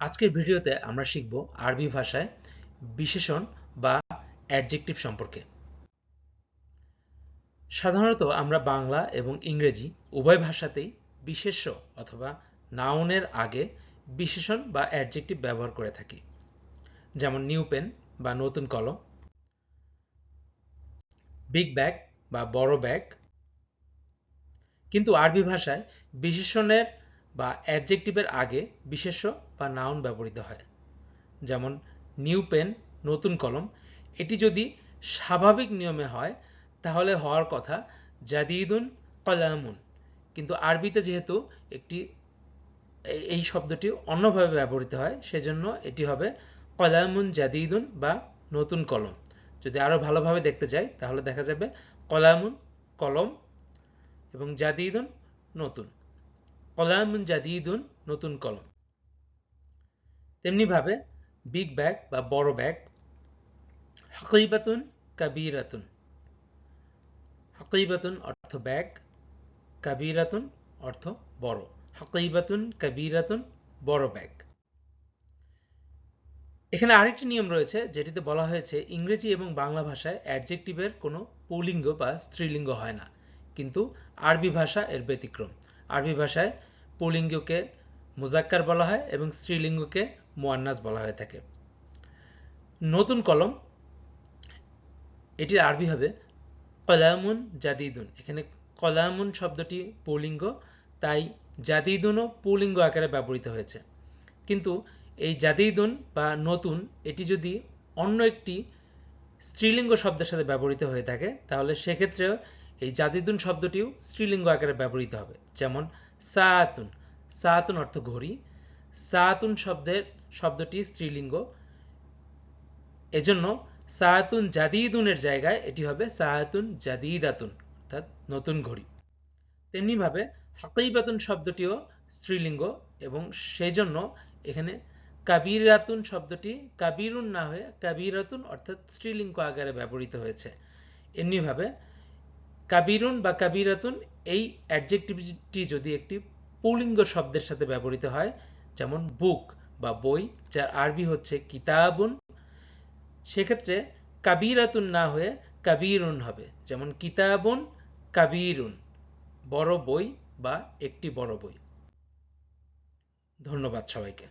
আজকের ভিডিওতে আমরা শিখব আরবি ভাষায় বিশেষণ বা অ্যাডজেক্টিভ সম্পর্কে। সাধারণত আমরা বাংলা এবং ইংরেজি উভয় ভাষাতেই বিশেষ্য অথবা নাউনের আগে বিশেষণ বা অ্যাডজেক্টিভ ব্যবহার করে থাকি। যেমন নিউ পেন বা নতুন কলম, বিগ ব্যাগ বা বড় ব্যাগ। কিন্তু আরবি ভাষায় বিশেষণের বা অ্যাডজেক্টিভের আগে বিশেষ্য বা নাউন ব্যবহৃত হয়। যেমন নিউ পেন নতুন কলম। এটি যদি স্বাভাবিক নিয়মে হয়, তাহলে হওয়ার কথা জাদিদুন কলামুন। কিন্তু আরবিতে যেহেতু একটি এই- শব্দটি অন্যভাবে ব্যবহৃত হয়, সেজন্য এটি হবে কলামুন জাদিদুন বা নতুন কলম। যদি আরও ভালোভাবে দেখতে যাই, তাহলে দেখা যাবে কলামুন কলম এবং জাদিদুন নতুন। কলামুন জাদিদুন, নতুন কলম। তেমনিভাবে বিগ ব্যাগ বা বড় ব্যাগ হকিবাতুন, কাবিরাতুন। হকিবাতুন অর্থ ব্যাগ কাবিরাতুন অর্থ বড়। হকিবাতুন, কাবিরাতুন, বড় ব্যাগ এখানে আরেকটি নিয়ম রয়েছে, যেটিতে বলা হয়েছে, ইংরেজি এবং বাংলা ভাষায় অ্যাডজেক্টিভের কোনো পুলিঙ্গ বা স্ত্রীলিঙ্গ হয় না। কিন্তু আরবি ভাষা এর ব্যতিক্রম। আরবি ভাষায় পুলিঙ্গকে মুজাক্কার বলা হয় এবং স্ত্রীলিঙ্গকে মোয়ান্নাস বলা হয়ে থাকে। নতুন কলম, এটির আরবি হবে কলামুন জাদিদুন। এখানে কলামুন শব্দটি পুলিঙ্গ, তাই জাদিদুনও পুলিঙ্গ আকারে ব্যবহৃত হয়েছে। কিন্তু এই জাদিদুন বা নতুন, এটি যদি অন্য একটি স্ত্রীলিঙ্গ শব্দের সাথে ব্যবহৃত হয়ে থাকে, তাহলে সেক্ষেত্রেও এই জাদিদুন শব্দটিও স্ত্রীলিঙ্গ আকারে ব্যবহৃত হবে। যেমন, সায়াতুন। সায়াতুন অর্থ ঘড়ি। সায়াতুন শব্দের, শব্দটি স্ত্রীলিঙ্গ। এজন্য সায়াতুন জাদিদুনের জায়গায় এটি হবে সায়াতুন জাদিদাতুন, অর্থাৎ নতুন ঘড়ি। তেমনিভাবে হাকিবাতুন শব্দটিও স্ত্রীলিঙ্গ এবং সেজন্য এখানে কাবিরাতুন শব্দটি কাবিরুন না হয়ে কাবিরাতুন অর্থাৎ স্ত্রীলিঙ্গ আকারে ব্যবহৃত হয়েছে। এমনিভাবে কাবিরুন বা কাবিরাতুন, এই অ্যাডজেক্টিভটি যদি একটি পুলিঙ্গ শব্দের সাথে ব্যবহৃত হয়, যেমন বুক বা বই, যার আরবি হচ্ছে কিতাবুন, সেক্ষেত্রে কাবিরাতুন না হয়ে কাবিরুন হবে। যেমন কিতাবুন, কাবিরুন, বড় বই বা একটি বড় বই। ধন্যবাদ সবাইকে।